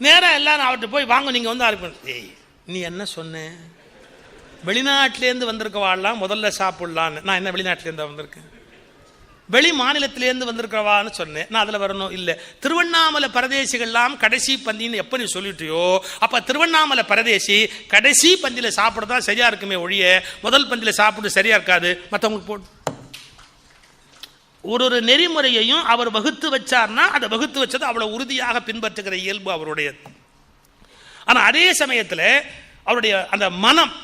நேராக எல்லாரும் அவர்கிட்ட போய் வாங்க நீங்கள் வந்து அறுப்பேன் ஏய். நீ என்ன சொன்ன? வெளிநாட்டிலேருந்து வந்திருக்கவாள்லாம் முதல்ல சாப்பிட்லான்னு. நான் என்ன வெளிநாட்டிலேருந்து வந்திருக்கேன்? வெளி மாநிலத்திலேருந்து வந்திருக்கிறவான்னு சொன்னேன். நான் அதில் வரணும் இல்லை. திருவண்ணாமலை பரதேசிகள்லாம் கடைசி பந்தின்னு எப்போ நீ சொல்லிட்டியோ அப்போ திருவண்ணாமலை பரதேசி கடைசி பந்தியில் சாப்பிட தான் சரியா இருக்குமே ஒழிய முதல் பந்தியில் சாப்பிட்டு சரியா இருக்காது. மற்றவங்களுக்கு போட்டு ஒரு ஒரு நெறிமுறையையும் அவர் வகுத்து வச்சார்னா அதை வகுத்து வச்சது அவ்வளவு உறுதியாக பின்பற்றுகிற இயல்பு அவருடையது. ஆனால் அதே சமயத்தில் அவருடைய அந்த மனம்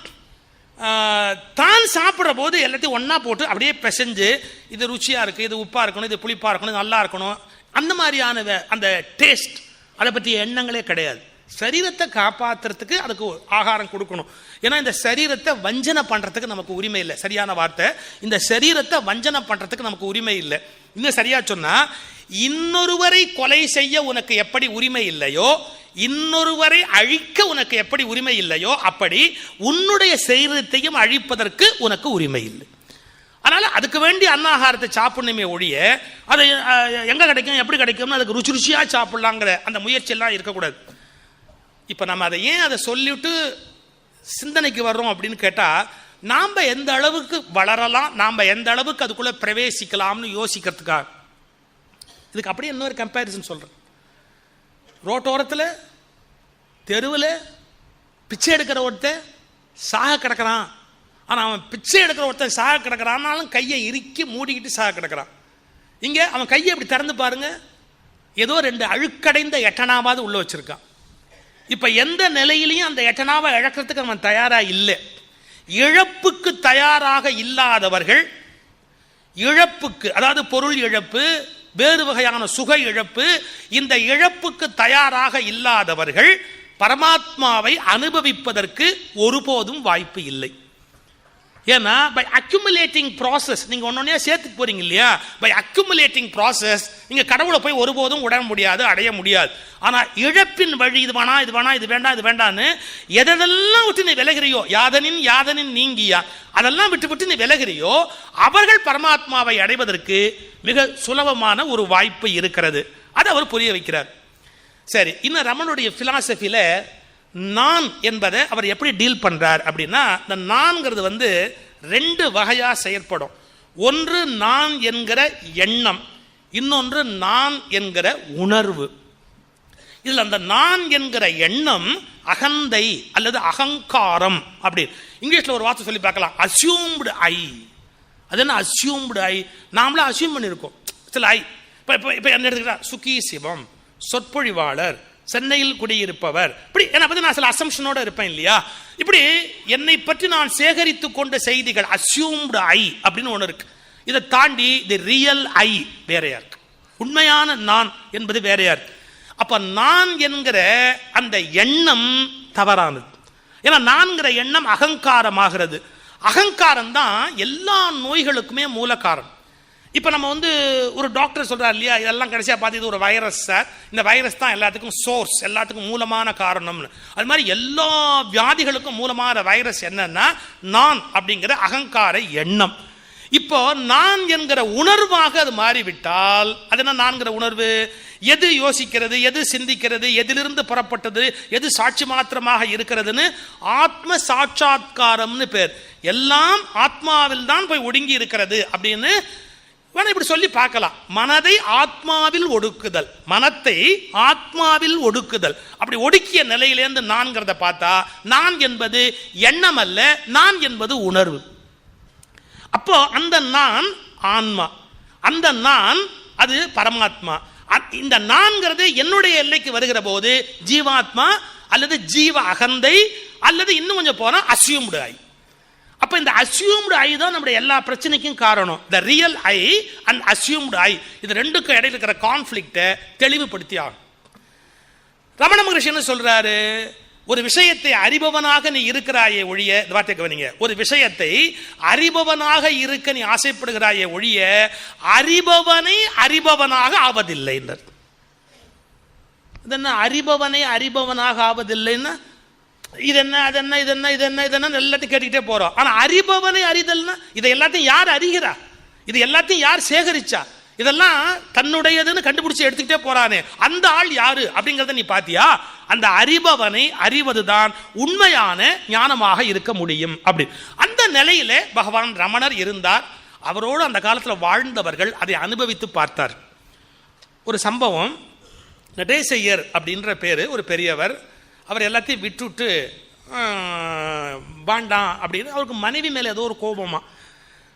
தான் சாப்பிட்ற போது எல்லாத்தையும் ஒன்றா போட்டு அப்படியே பிசைஞ்சு இது ருச்சியாக இருக்குது இது உப்பாக இருக்கணும் இது புளிப்பாக இருக்கணும் நல்லா இருக்கணும் அந்த மாதிரியான அந்த டேஸ்ட் அதை பற்றிய எண்ணங்களே கிடையாது. சரீரத்தை காப்பாத்துறதுக்கு அதுக்கு ஆகாரம் கொடுக்கணும். ஏன்னா இந்த சரீரத்தை வஞ்சனை பண்ணுறதுக்கு நமக்கு உரிமை இல்லை. சரியான வார்த்தை. இந்த சரீரத்தை வஞ்சனை பண்ணுறதுக்கு நமக்கு உரிமை இல்லை. இன்னும் சரியா சொன்னால் இன்னொருவரை கொலை செய்ய உனக்கு எப்படி உரிமை இல்லையோ இன்னொருவரை அழிக்க உனக்கு எப்படி உரிமை இல்லையோ அப்படி உன்னுடைய சரீரத்தையும் அழிப்பதற்கு உனக்கு உரிமை இல்லை. அதனால் அதுக்கு வேண்டி அன்னாகாரத்தை சாப்பிடணுமே ஒழிய அது எங்கே கிடைக்கும் எப்படி கிடைக்கும்னு அதுக்கு ருச்சி ருச்சியாக சாப்பிட்லாங்கிற அந்த முயற்சியெல்லாம் இருக்கக்கூடாது. இப்போ நம்ம அதை ஏன் அதை சொல்லிவிட்டு சிந்தனைக்கு வர்றோம் அப்படின்னு கேட்டால் நாம் எந்த அளவுக்கு வளரலாம் நாம் எந்த அளவுக்கு அதுக்குள்ளே பிரவேசிக்கலாம்னு யோசிக்கிறதுக்காக. இதுக்கு அப்படியே இன்னொரு கம்பேரிசன் சொல்கிறேன் ரோட்டோரத்தில் தெருவில் பிச்சை எடுக்கிற ஒருத்தன் சாக கிடக்கிறான். ஆனால் அவன் பிச்சை எடுக்கிற ஒருத்தன் சாக கிடக்கிறான்னாலும் கையை இறுக்கி மூடிக்கிட்டு சாக கிடக்கிறான். இங்கே அவன் கையை இப்படி திறந்து பாருங்க. ஏதோ ரெண்டு அழுக்கடைந்த எட்டனாவது உள்ளே வச்சுருக்கான். இப்போ எந்த நிலையிலையும் அந்த எட்டனாவை இழக்கிறதுக்கு அவன் தயாராக இல்லை. இழப்புக்கு தயாராக இல்லாதவர்கள் இழப்புக்கு அதாவது பொருள் இழப்பு வேறு வகையான சுக இழப்பு இந்த இழப்புக்கு தயாராக இல்லாதவர்கள் பரமாத்மாவை அனுபவிப்பதற்கு ஒருபோதும் வாய்ப்பு இல்லை. ஏன்னா பை அக்யூமுலேட்டிங் ப்ராசஸ் நீங்கள் ஒன்னொன்னே சேர்த்து போறீங்க இல்லையா? பை அக்யூமுலேட்டிங் ப்ராசஸ் நீங்கள் கடவுளை போய் ஒருபோதும் உட முடியாது அடைய முடியாது. ஆனால் இழப்பின் வழி இது வேணா இது வேணா இது வேண்டாம் இது வேண்டான்னு எதெல்லாம் விட்டு நீ விலகிறியோ யாதனின் யாதனின் நீங்கியா அதெல்லாம் விட்டு விட்டு நீ விலகிறியோ அவர்கள் பரமாத்மாவை அடைவதற்கு மிக சுலபமான ஒரு வாய்ப்பு இருக்கிறது. அதை அவர் புரிய வைக்கிறார். சரி இன்னும் ரமனுடைய ஃபிலாசபியில் நான் என்பதை அவர் எப்படி டீல் பண்ணுறார் அப்படின்னா இந்த நான்கிறது வந்து ரெண்டு வகையாக செயற்படும் ஒன்று நான் என்கிற எண்ணம் இன்னொன்று நான் என்கிற உணர்வு. இதில் அந்த நான் என்கிற எண்ணம் அகந்தை அல்லது அகங்காரம் அப்படி. இங்கிலீஷில் ஒரு வார்த்தை சொல்லி பார்க்கலாம் அசியூம்டு ஐ அது என்ன? அசியூம்டு ஐ நாமளே அசியூம் பண்ணியிருக்கோம். சில ஐ இப்போ இப்போ இப்போ என்ன எடுத்துக்கிட்டா? சுகி சிவம் சொற்பொழிவாளர் சென்னையில் குடியிருப்பவர். இப்படி என்னை பற்றி நான் சில அசம்ஷனோட இருப்பேன் இல்லையா? இப்படி என்னை பற்றி நான் சேகரித்து கொண்ட செய்திகள் அசியூம்டு ஐ அப்படின்னு ஒன்று இருக்கு. இதை தாண்டி தி ரியல் ஐ வேறையா இருக்கு. உண்மையான நான் என்பது வேறையா இருக்கு. அப்ப நான் என்கிற அந்த எண்ணம் தவறானது. ஏன்னா நான்கிற எண்ணம் அகங்காரமாகிறது. அகங்காரம் தான் எல்லா நோய்களுக்குமே மூல காரணம் இப்போ நம்ம வந்து ஒரு டாக்டர் சொல்கிறார் இல்லையா? இதெல்லாம் கடைசியாக பார்த்து இது ஒரு வைரஸ் சார் இந்த வைரஸ் தான் எல்லாத்துக்கும் சோர்ஸ் எல்லாத்துக்கும் மூலமான காரணம்னு. அது மாதிரி எல்லா வியாதிகளுக்கும் மூலமான வைரஸ் என்னன்னா நான் அப்படிங்கிற அகங்கார எண்ணம். இப்போ நான் என்கிற உணர்வாக அது மாறிவிட்டால் அது என்ன நான்கிற உணர்வு? எது யோசிக்கிறது எது சிந்திக்கிறது எதிலிருந்து புறப்பட்டது எது சாட்சி மாத்திரமாக இருக்கிறதுன்னு ஆத்ம சாட்சாத்காரம்னு பேர். எல்லாம் ஆத்மாவில் தான் போய் ஒடுங்கி இருக்கிறது அப்படின்னு வேணா இப்படி சொல்லி பார்க்கலாம். மனதை ஆத்மாவில் ஒடுக்குதல். மனத்தை ஆத்மாவில் ஒடுக்குதல். அப்படி ஒடுக்கிய நிலையிலேருந்து நான்கிறத பார்த்தா நான் என்பது எண்ணம் அல்ல நான் என்பது உணர்வு. அப்போ அந்த நான் ஆன்மா. அந்த நான் அது பரமாத்மா. அ- இந்த நான்கிறது என்னுடைய எல்லைக்கு வருகிற போது ஜீவாத்மா அல்லது ஜீவ அகந்தை அல்லது இன்னும் கொஞ்சம் போனால் அசியூம்டு ஐ அப்போ இந்த அசியூம்டு ஐ தான் நம்முடைய எல்லா பிரச்சனைக்கும் காரணம். The real I and assumed I இது ரெண்டுக்கும் இடையில இருக்கிற கான்ஃப்ளிக்ட்டை தெளிவுபடுத்தி ஆகும் ரமண மகரிஷி என்ன சொல்றாரு? ஒரு விஷயத்தை அறிபவனாக நீ இருக்கிறாயே ஒழிய இந்த வார்த்தை கவனிங்க. ஒரு விஷயத்தை அறிபவனாக இருக்க நீ ஆசைப்படுகிறாயே ஒழிய அறிபவனை அறிபவனாக ஆவதில்லை என்றார். என்ன? அறிபவனை அறிபவனாக ஆவதில்லைன்னா இது என்ன அது என்ன இது என்ன இது என்ன இது என்ன எல்லாத்தையும் கேட்டுக்கிட்டே போறோம். ஆனா அறிபவனை அறிதல்னா இதை எல்லாத்தையும் யார் அறிகிறா? இது எல்லாத்தையும் யார் சேகரிச்சா? இதெல்லாம் தன்னுடையதுன்னு கண்டுபிடிச்சு எடுத்துக்கிட்டே போறானே. அந்த ஆள் யாரு அப்படிங்கறத நீ பாத்தியா? அந்த அறிபவனை அறிவதுதான் உண்மையான ஞானமாக இருக்க முடியும். அப்படி. அந்த நிலையிலே பகவான் ரமணர் இருந்தார். அவரோடு அந்த காலத்தில் வாழ்ந்தவர்கள் அதை அனுபவித்து பார்த்தார். ஒரு சம்பவம் நடேசையர் அப்படின்ற பேர் ஒரு பெரியவர் அவர் எல்லாத்தையும் விட்டுவிட்டு ஆஹ், வாண்டாம் அப்படின்னு அவருக்கு மனைவி மேலே ஏதோ ஒரு கோபமா.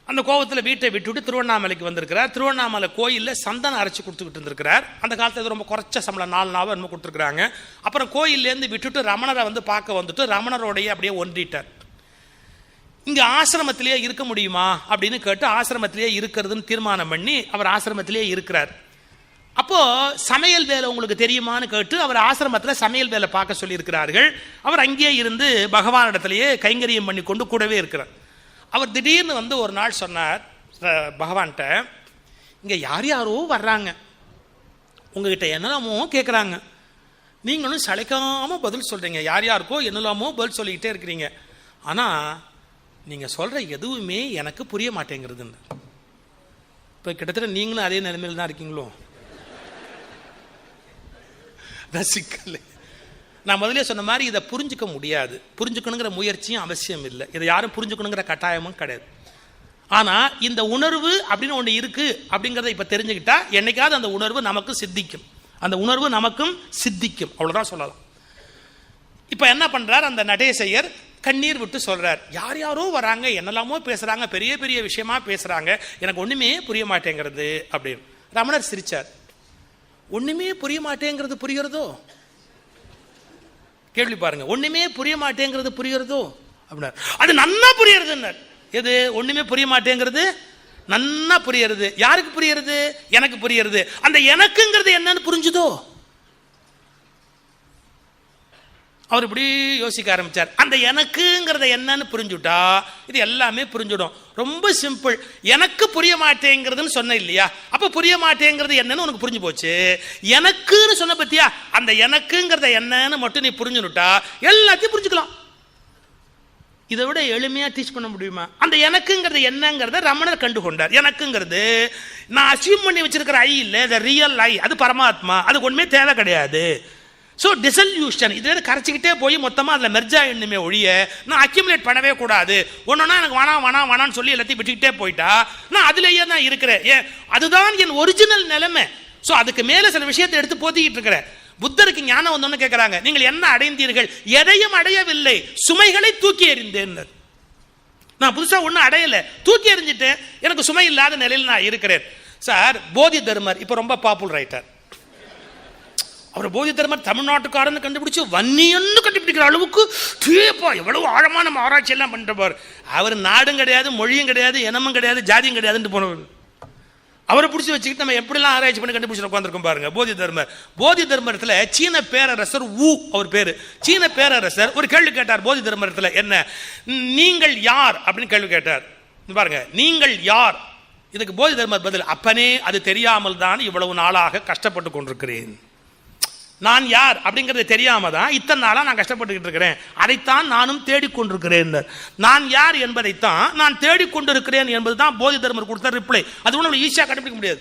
அந்த கோபத்தில் வீட்டை விட்டுவிட்டு திருவண்ணாமலைக்கு வந்திருக்கிறார். திருவண்ணாமலை கோயிலில் சந்தனம் அரைச்சி கொடுத்துக்கிட்டு இருந்திருக்கிறார். அந்த காலத்தில் இது ரொம்ப குறைச்ச சம்பளம் நாலு நாள் என்னமோ கொடுத்துருக்குறாங்க. அப்புறம் கோயில்லேருந்து விட்டுட்டு ரமணரை வந்து பார்க்க வந்துட்டு ரமணரோடைய அப்படியே ஒன்றிட்டார். இங்கே ஆசிரமத்திலேயே இருக்க முடியுமா அப்படின்னு கேட்டு ஆசிரமத்திலேயே இருக்கிறதுன்னு தீர்மானம் பண்ணி அவர் ஆசிரமத்திலேயே இருக்கிறார். அப்போ சமையல் வேலை உங்களுக்கு தெரியுமான்னு கேட்டு அவர் ஆசிரமத்தில் சமையல் வேலை பார்க்க சொல்லியிருக்கிறார்கள். அவர் அங்கேயே இருந்து பகவானிடத்திலேயே கைங்கரியம் பண்ணி கொண்டு கூடவே இருக்கிறார். அவர் திடீர்னு வந்து ஒரு நாள் சொன்னார் பகவான்கிட்ட இங்கே யார் யாரோ வர்றாங்க. உங்ககிட்ட என்னெல்லாமோ கேட்குறாங்க நீங்களும் சளைக்காமல் பதில் சொல்கிறீங்க யார் யாருக்கோ என்னெல்லாமோ பதில் சொல்லிக்கிட்டே இருக்கிறீங்க. ஆனால் நீங்கள் சொல்கிற எதுவுமே எனக்கு புரிய மாட்டேங்கிறதுன்னு. இப்போ கிட்டத்தட்ட நீங்களும் அதே நிலைமையில் தான் இருக்கீங்களோ? ரசிக்கலை. நான் முதல்ல சொன்ன மாதிரி இதை புரிஞ்சுக்க முடியாது. புரிஞ்சுக்கணுங்கிற முயற்சியும் அவசியம் இல்லை. இதை யாரும் புரிஞ்சுக்கணுங்கிற கட்டாயமும் கிடையாது. ஆனால் இந்த உணர்வு அப்படின்னு ஒன்று இருக்குது அப்படிங்கிறத இப்போ தெரிஞ்சுக்கிட்டா என்னைக்காவது அந்த உணர்வு நமக்கு சித்திக்கும். அந்த உணர்வு நமக்கும் சித்திக்கும். அவ்வளோதான் சொல்லலாம். இப்போ என்ன பண்ணுறார் அந்த நடேசையர் கண்ணீர் விட்டு சொல்கிறார் யார் யாரோ வராங்க என்னெல்லாமோ பேசுகிறாங்க பெரிய பெரிய விஷயமா பேசுகிறாங்க எனக்கு ஒன்றுமே புரிய மாட்டேங்கிறது அப்படின்னு. ரமணர் சிரிச்சார் ஒண்ணுமே புரிய மாட்டேங்கிறது புரிகிறதோ? கேள்வி பாருங்க. ஒண்ணுமே புரிய மாட்டேங்கிறது புரிகிறதோ? அப்படின்னார். அது நன்னா புரியறதுன்னார் எது? ஒண்ணுமே புரிய மாட்டேங்கிறது நன்னா புரியறது யாருக்கு புரியறது எனக்கு புரியறது அந்த எனக்குங்கிறது என்னன்னு புரிஞ்சுதோ? அவர் இப்படி யோசிக்க ஆரம்பிச்சார். அந்த எனக்குங்கிறத என்னன்னு புரிஞ்சுட்டா இது எல்லாமே புரிஞ்சுடும். ரொம்ப சிம்பிள் எனக்கு புரிய மாட்டேங்கிறதுன்னு சொன்ன இல்லையா? அப்போ புரிய மாட்டேங்கிறது என்னன்னு உனக்கு புரிஞ்சு போச்சு? எனக்குன்னு சொன்ன பத்தியா? அந்த எனக்குங்கிறத என்னன்னு மட்டும் நீ புரிஞ்சுனுட்டா எல்லாத்தையும் புரிஞ்சுக்கலாம். இதை விட எளிமையாக டீச் பண்ண முடியுமா? அந்த எனக்குங்கிறது என்னங்கிறத ரமணர் கண்டு கொண்டார் எனக்குங்கிறது நான் அசீவ் பண்ணி வச்சிருக்கிற ஐ இல்லை த ரியல் ஐ அது பரமாத்மா. அதுக்கு ஒன்றுமே தேவை கிடையாது. ஸோ டிசல்யூஷன் இதுலேருந்து கரைச்சிக்கிட்டே போய் மொத்தமாக அதில் மெர்ஜ் எண்ணுமே ஒழிய நான் அக்யூமுலேட் பண்ணவே கூடாது. ஒன்றுனா எனக்கு வேணாம் வேணாம் வேணாம்னு சொல்லி எல்லாத்தையும் விட்டுக்கிட்டே போயிட்டா நான் அதுலேயே தான் இருக்கிறேன். ஏன்? அதுதான் என் ஒரிஜினல் நிலைமை. ஸோ அதுக்கு மேலே சில விஷயத்தை எடுத்து போத்திக்கிட்டு இருக்கிறேன். புத்தருக்கு ஞானம் வந்தோம்னு கேட்குறாங்க நீங்கள் என்ன அடைந்தீர்கள்? எதையும் அடையவில்லை. சுமைகளை தூக்கி எறிந்தேன் நான் புதுசாக ஒன்றும் அடையலை. தூக்கி எறிஞ்சிட்டு எனக்கு சுமை இல்லாத நிலையில் நான் இருக்கிறேன். சார் போதி தர்மர் இப்போ ரொம்ப பாப்புலர் ரைட்டர் அவர் போதி தர்மர் தமிழ்நாட்டுக்காரன்னு கண்டுபிடிச்சு வன்னியன்னு கண்டுபிடிக்கிற அளவுக்கு தீப்பா எவ்வளவு ஆழமான நம்ம ஆராய்ச்சி எல்லாம் பண்ணுறவர் அவர் நாடும் கிடையாது மொழியும் கிடையாது இனமும் கிடையாது ஜாதியும் கிடையாதுன்னு போனவர். அவரை பிடிச்சி வச்சுக்கிட்டு நம்ம எப்படிலாம் ஆராய்ச்சி பண்ணி கண்டுபிடிச்சு உட்காந்துருக்கோம் பாருங்க போதி தர்மர் போதி தர்மரத்தில் சீன பேரரசர் ஊ அவர் பேரு. சீன பேரரசர் ஒரு கேள்வி கேட்டார் போதி தர்மரத்தில் என்ன? நீங்கள் யார்? அப்படின்னு கேள்வி கேட்டார். பாருங்க நீங்கள் யார்? இதுக்கு போதி தர்மர் பதில் அப்பனே அது தெரியாமல் தான் இவ்வளவு நாளாக கஷ்டப்பட்டு கொண்டிருக்கிறேன். நான் யார் அப்படிங்கிறது தெரியாம தான் இத்தனை நாளாக நான் கஷ்டப்பட்டுக்கிட்டு இருக்கிறேன். அதைத்தான் நானும் தேடிக்கொண்டிருக்கிறேன் நான் யார் என்பதைத்தான் நான் தேடிக்கொண்டிருக்கிறேன் என்பது தான் போதி தர்மர் கொடுத்த ரிப்ளை. அது ஒன்றும் ஈஸியாக கண்டுபிடிக்க முடியாது.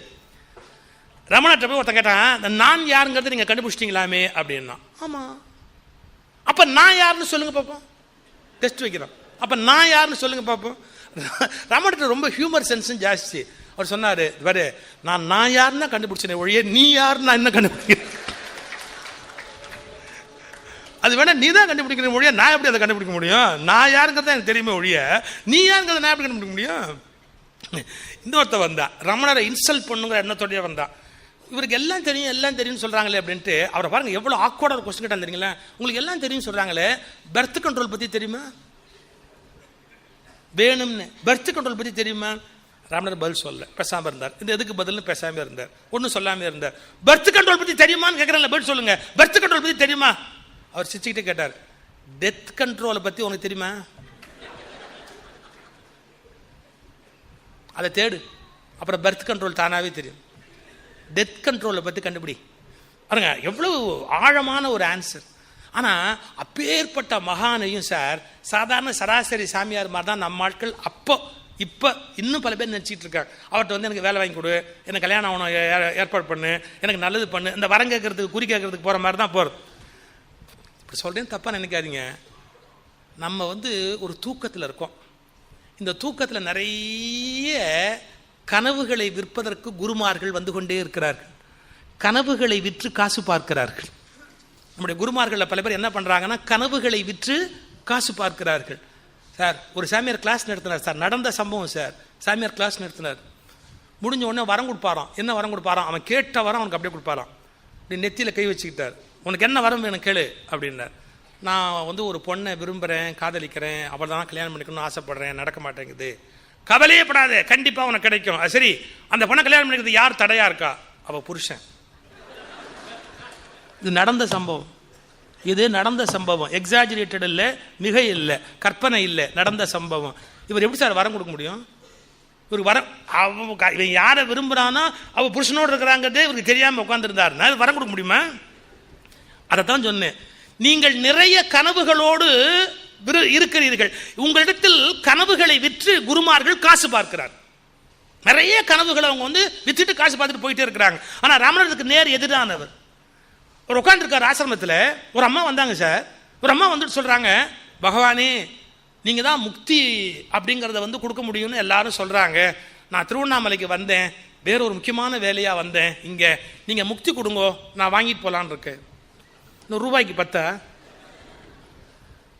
ரமணர்கிட்ட போய் ஒருத்தன் கேட்டான் நான் யாருங்கிறத நீங்கள் கண்டுபிடிச்சிட்டிங்களாமே அப்படின்னா. ஆமாம் அப்போ நான் யாருன்னு சொல்லுங்க பார்ப்போம் டெஸ்ட் வைக்கிறோம். அப்போ நான் யாருன்னு சொல்லுங்க பார்ப்போம் ரமணர்கிட்ட ரொம்ப ஹியூமர் சென்ஸும் ஜாஸ்தி. அவர் சொன்னார் வேறு நான் நான் யாருன்னா கண்டுபிடிச்சேன் ஒழிய நீ யாருன்னு நான் என்ன கண்டுபிடிக்கிறேன் அது வேணா நீ தான் கண்டுபிடிக்கிற மொழியா நான் எப்படி அதை கண்டுபிடிக்க முடியும்? நான் யாருங்கிறத எனக்கு தெரியுமே ஒழிய நீ யாருங்கிறத நான் எப்படி கண்டுபிடிக்க முடியும்? இன்னொருத்த வந்தா ரமணரை இன்சல்ட் பண்ணுங்கிற எண்ணத்தோடய வந்தான் இவருக்கு எல்லாம் தெரியும் எல்லாம் தெரியும்னு சொல்கிறாங்களே அப்படின்ட்டு அவரை பாருங்க எவ்வளோ ஆக்வர்டாக ஒரு கொஸ்டின் கேட்டால் தெரியுங்களா? உங்களுக்கு எல்லாம் தெரியும் சொல்கிறாங்களே பர்த் கண்ட்ரோல் பற்றி தெரியுமா? வேணும்னு. பர்த் கண்ட்ரோல் பற்றி தெரியுமா? ராமனர் பதில் சொல்ல பேசாமல் இருந்தார். இந்த எதுக்கு பதில்னு பேசாமல் இருந்தார். ஒன்றும் சொல்லாமல் இருந்தார். பர்த் கண்ட்ரோல் பற்றி தெரியுமான்னு கேட்குறாங்களே பதில் சொல்லுங்க. பர்த் கண்ட்ரோல் பற்றி தெரியுமா? அவர் சிரிச்சுக்கிட்டே கேட்டார் டெத் கண்ட்ரோலை பற்றி உனக்கு தெரியுமா? அதை தேடு. அப்புறம் பர்த் கண்ட்ரோல் தானாவே தெரியும். டெத் கண்ட்ரோலை பற்றி கண்டுபிடி. பாருங்க எவ்வளவு ஆழமான ஒரு ஆன்சர் ஆனால் அப்பேற்பட்ட மகானையும் சார் சாதாரண சராசரி சாமியார் மாதிரி தான் நம்ம ஆட்கள் அப்போ இப்போ இன்னும் பல பேர் நினச்சிட்டு இருக்காங்க. அவர்கிட்ட வந்து எனக்கு வேலை வாங்கி கொடு. எனக்கு கல்யாணம் ஆகணும். ஏ- ஏற்பாடு பண்ணு. எனக்கு நல்லது பண்ணு. இந்த வரம் கேட்கறதுக்கு குறி கேட்கறதுக்கு போகிற மாதிரி தான் போகிறது இப்படி சொல்கிறேன் தப்பாக நினைக்காதீங்க. நம்ம வந்து ஒரு தூக்கத்தில் இருக்கோம். இந்த தூக்கத்தில் நிறைய கனவுகளை விற்பதற்கு குருமார்கள் வந்து கொண்டே இருக்கிறார்கள். கனவுகளை விற்று காசு பார்க்கிறார்கள். நம்முடைய குருமார்களில் பல பேர் என்ன பண்ணுறாங்கன்னா கனவுகளை விற்று காசு பார்க்கிறார்கள். சார் ஒரு சாமியார் கிளாஸ் நடத்தினார் சார். நடந்த சம்பவம் சார். சாமியார் கிளாஸ் நடத்தினார். முடிஞ்ச உடனே வரம் கொடுப்பாராம். என்ன வரம் கொடுப்பாராம்? அவன் கேட்ட வரம் அவனுக்கு அப்படியே கொடுப்பாராம். இப்படி நெத்தியில் கை வச்சுக்கிட்டார். உனக்கு என்ன வரம் வேணும் கேளு அப்படின்னார். நான் வந்து ஒரு பொண்ணை விரும்புகிறேன் காதலிக்கிறேன் அவள் தான் கல்யாணம் பண்ணிக்கணும்னு ஆசைப்படுறேன் நடக்க மாட்டேங்குது. கவலையே படாத கண்டிப்பாக உனக்கு கிடைக்கும். சரி அந்த பொண்ணை கல்யாணம் பண்ணிக்கிறது யார் தடையாக இருக்கா? அவள் புருஷன். இது நடந்த சம்பவம். இது நடந்த சம்பவம். எக்ஸாஜிரேட்டட் இல்லை மிக இல்லை கற்பனை இல்லை நடந்த சம்பவம். இவர் எப்படி சார் வரம் கொடுக்க முடியும்? இவர் வர அவன் இவன் யாரை விரும்புகிறானோ அவள் புருஷனோடு இருக்கிறாங்கிறதே இவருக்கு தெரியாமல் உட்காந்துருந்தாருன்னா வரம் கொடுக்க முடியுமா? அதைத்தான் சொன்னேன். நீங்கள் நிறைய கனவுகளோடு இருக்கிறீர்கள். உங்களிடத்தில் கனவுகளை விற்று குருமார்கள் காசு பார்க்கிறார். நிறைய கனவுகளை அவங்க வந்து வித்துட்டு காசு பார்த்துட்டு போயிட்டே இருக்கிறாங்க. ஆனால் ராமநாதத்துக்கு நேர் எதிரானவர். ஒரு உட்காந்துருக்கார் ஆசிரமத்தில். ஒரு அம்மா வந்தாங்க சார். ஒரு அம்மா வந்துட்டு சொல்கிறாங்க பகவானே நீங்கள் தான் முக்தி அப்படிங்கிறத வந்து கொடுக்க முடியும்னு எல்லாரும் சொல்கிறாங்க நான் திருவண்ணாமலைக்கு வந்தேன். வேற ஒரு முக்கியமான வேலையாக வந்தேன் இங்கே. நீங்கள் முக்தி கொடுங்கோ. நான் வாங்கிட்டு போகலான்னு இருக்கேன். நூறு ரூபாய்க்கு பத்தா?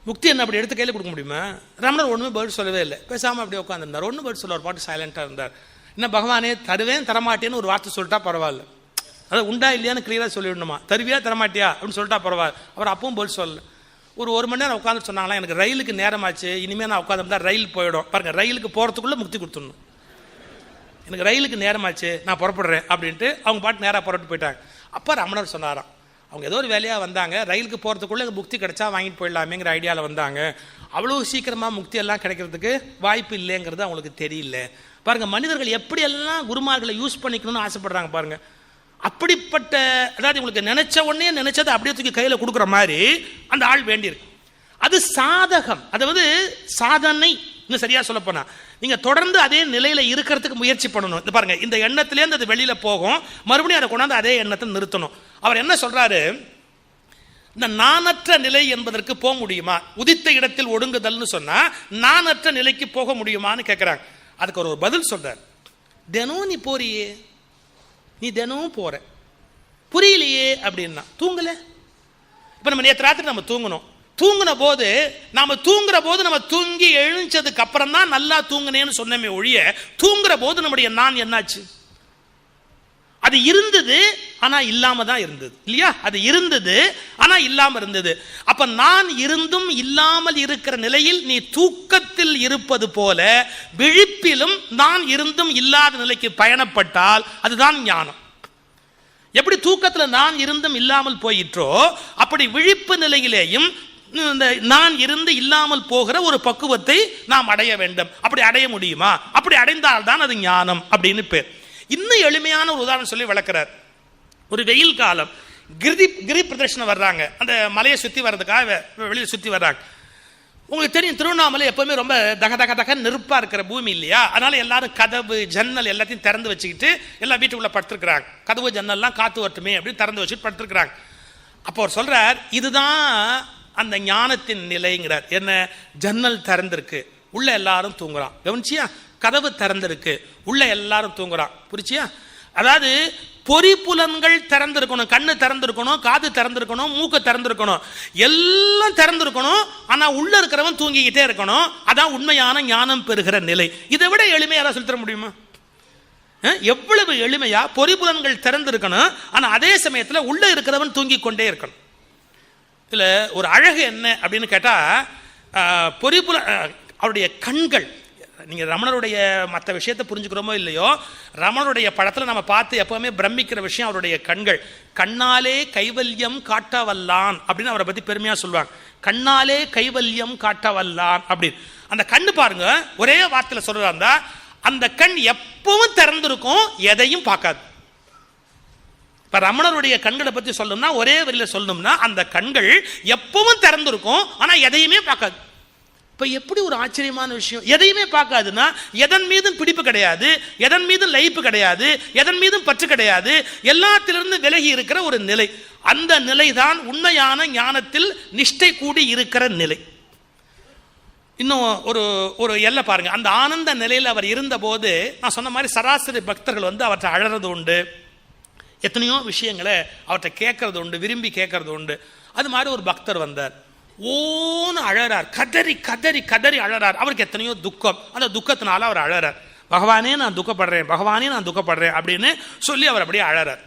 முக்தி என்ன அப்படி எடுத்து கையில் கொடுக்க முடியுமா? ரமணர் ஒன்றுமே பதில் சொல்லவே இல்லை. பேசாமல் அப்படியே உட்காந்துருந்தார் ஒன்றும் பதில் சொல்ல ஒரு பாட்டு சைலண்ட்டாக இருந்தார். என்ன பகவானே தருவேன் தரமாட்டேன்னு ஒரு வார்த்தை சொல்லிட்டா பரவாயில்ல. அது உண்டா இல்லையான்னு கிளியராக சொல்லிடணுமா? தருவியா தரமாட்டியா? அப்படின்னு சொல்லிட்டா பரவாயில்ல. அவர் அப்பவும் பதில் சொல்லல. ஒரு ஒரு மணி நேரம் உட்காந்து சொன்னாங்களா எனக்கு ரயிலுக்கு நேரமாச்சு இனிமேல் நான் உட்காந்துருந்தா ரயில் போயிடும். பாருங்க ரயிலுக்கு போகிறதுக்குள்ளே முக்தி கொடுத்துடணும். எனக்கு ரயிலுக்கு நேரமாச்சு நான் புறப்படுறேன் அப்படின்ட்டு அவங்க பாட்டு நேராக புறப்பட்டு போயிட்டாங்க. அப்போ ரமணர் சொன்னாராம் அவங்க ஏதோ ஒரு வேலையாக வந்தாங்க. ரயிலுக்கு போகிறதுக்குள்ளே முக்தி கிடைச்சா வாங்கிட்டு போயிடலாமேங்கிற ஐடியாவில் வந்தாங்க. அவ்வளோ சீக்கிரமாக முக்தி எல்லாம் கிடைக்கிறதுக்கு வாய்ப்பு இல்லைங்கிறது அவங்களுக்கு தெரியல. பாருங்கள் மனிதர்கள் எப்படியெல்லாம் குருமார்களை யூஸ் பண்ணிக்கணும்னு ஆசைப்படுறாங்க பாருங்க. அப்படிப்பட்ட அதாவது உங்களுக்கு நினைச்ச உடனே நினைச்சதை அப்படியே தூக்கி கையில் கொடுக்குற மாதிரி அந்த ஆள் வேண்டியிருக்கு. அது சாதகம். அதாவது சாதனை. இன்னும் சரியா சொல்ல போனா நீங்க தொடர்ந்து அதே நிலையில இருக்கிறதுக்கு முயற்சி பண்ணணும். இந்த பாருங்க இந்த எண்ணத்திலேருந்து அது வெளியில போகும். மறுபடியும் அதை கொண்டாந்து அதே எண்ணத்தை நிறுத்தணும். அவர் என்ன சொல்றாரு? இந்த நானற்ற நிலை என்பதற்கு போக முடியுமா? உதித்த இடத்தில் ஒடுங்குதல்னு சொன்னா நானற்ற நிலைக்கு போக முடியுமான்னு கேட்குறாங்க அதுக்கு ஒரு பதில் சொல்றார். தினம் நீ போறியே. நீ தினமும் போற. புரியலையே அப்படின்னா தூங்கல? இப்போ நம்ம நேற்று ராத்திரி நம்ம தூங்கணும் தூங்கின போது நாம தூங்குற போது நம்ம தூங்கி எழுந்ததுக்கு அப்புறம் தான் நல்லா தூங்கினேன்னு சொன்னமே ஒழிய தூங்குற போது நம்முடைய நான் என்னாச்சு? அது இருந்தது ஆனா இல்லாம தான் இருந்தது. இல்லையா? அது இருந்தது ஆனா இல்லாம இருந்தது. அப்ப நான் இருந்தும் இல்லாமல் இருக்கிற நிலையில் நீ தூக்கத்தில் இருப்பது போல விழிப்பிலும் நான் இருந்தும் இல்லாத நிலைக்கு பயணப்பட்டால் அதுதான் ஞானம். எப்படி தூக்கத்தில் நான் இருந்தும் இல்லாமல் போயிற்றோ அப்படி விழிப்பு நிலையிலேயும் இந்த நான் இருந்து இல்லாமல் போகிற ஒரு பக்குவத்தை நாம் அடைய வேண்டும். அப்படி அடைய முடியுமா? அப்படி அடைந்தால்தான் அது ஞானம் அப்படின்னு பேர். இன்னும் எளிமையான ஒரு உதாரணம் சொல்லி விளக்குறார். ஒரு வெயில் காலம் கிரி கிரி பிரதர்ஷனம் வர்றாங்க. அந்த மலையை சுற்றி வர்றதுக்காக வெ- சுற்றி வர்றாங்க. உங்களுக்கு தெரியும் திருவண்ணாமலை எப்பவுமே ரொம்ப தக தக தக நெருப்பாக இருக்கிற பூமி இல்லையா? அதனால எல்லாரும் கதவு ஜன்னல் எல்லாத்தையும் திறந்து வச்சுக்கிட்டு எல்லாம் வீட்டுக்குள்ளே படுத்துருக்குறாங்க. கதவு ஜன்னல்லாம் காற்று வரட்டுமே அப்படின்னு திறந்து வச்சுட்டு படுத்துருக்குறாங்க. அப்போ அவர் சொல்கிறார் இதுதான் அந்த ஞானத்தின் நிலைங்கிறார். என்ன? ஜன்னல் திறந்திருக்கு. உள்ள எல்லாரும் தூங்குறான். கவனிச்சியா? கதவு திறந்திருக்கு. உள்ள எல்லாரும் தூங்குறான். புரிச்சியா? அதாவது பொறிப்புலன்கள் திறந்திருக்கணும். கண்ணு திறந்திருக்கணும் காது திறந்திருக்கணும் மூக்கு திறந்திருக்கணும். எல்லாம் திறந்திருக்கணும் ஆனால் உள்ள இருக்கிறவன் தூங்கிக்கிட்டே இருக்கணும். அதான் உண்மையான ஞானம் பெறுகிற நிலை. இதை விட எளிமையாக யாராவது முடியுமா? எவ்வளவு எளிமையா பொறிப்புலன்கள் திறந்திருக்கணும் ஆனால் அதே சமயத்தில் உள்ள இருக்கிறவன் தூங்கிக் கொண்டே இருக்கணும். இதில் ஒரு அழகு என்ன அப்படின்னு கேட்டால் ஆஹ், பொறிப்புல அவருடைய கண்கள் நீங்க ரமணருடைய மற்ற விஷயத்தை புரிஞ்சுக்கிறோமோ இல்லையோ ரமணருடைய படத்துல நம்ம பார்த்து எப்பவுமே பிரமிக்கிற விஷயம் அவருடைய கண்கள். கண்ணாலே கைவல்யம் காட்டவல்லான் அப்படின்னு அவரை பற்றி பெருமையா சொல்லுவாங்க. கண்ணாலே கைவல்யம் காட்டவல்லான் அப்படின்னு. அந்த கண்ணு பாருங்க ஒரே வார்த்தையில சொல்றாருந்தா அந்த கண் எப்பவும் திறந்திருக்கும் எதையும் பார்க்காது. இப்போ ரமணருடைய கண்களை பத்தி சொல்லணும்னா ஒரே வரியில் சொல்லணும்னா அந்த கண்கள் எப்பவும் திறந்திருக்கும் ஆனா எதையுமே பார்க்காது. இப்போ எப்படி ஒரு ஆச்சரியமான விஷயம்? எதையுமே பார்க்காதுன்னா எதன் மீதும் பிடிப்பு கிடையாது எதன் மீதும் லைப்பு கிடையாது எதன் மீதும் பற்று கிடையாது எல்லாத்திலிருந்து விலகி இருக்கிற ஒரு நிலை. அந்த நிலைதான் உண்மையான ஞானத்தில் நிஷ்டை கூடி இருக்கிற நிலை. இன்னும் ஒரு ஒரு எல்லை பாருங்க. அந்த ஆனந்த நிலையில் அவர் இருந்தபோது நான் சொன்ன மாதிரி சராசரி பக்தர்கள் வந்து அவற்றை அழறது உண்டு. எத்தனையோ விஷயங்களை அவர்கிட்ட கேட்கறது உண்டு விரும்பி கேட்கறது உண்டு. அது மாதிரி ஒரு பக்தர் வந்தார். ஓன்னு அழறார். கதறி கதறி கதறி அழறார். அவருக்கு எத்தனையோ துக்கம். அந்த துக்கத்தினால அவர் அழறார். பகவானே நான் துக்கப்படுறேன். பகவானே நான் துக்கப்படுறேன் அப்படின்னு சொல்லி அவர் அப்படியே அழறார்.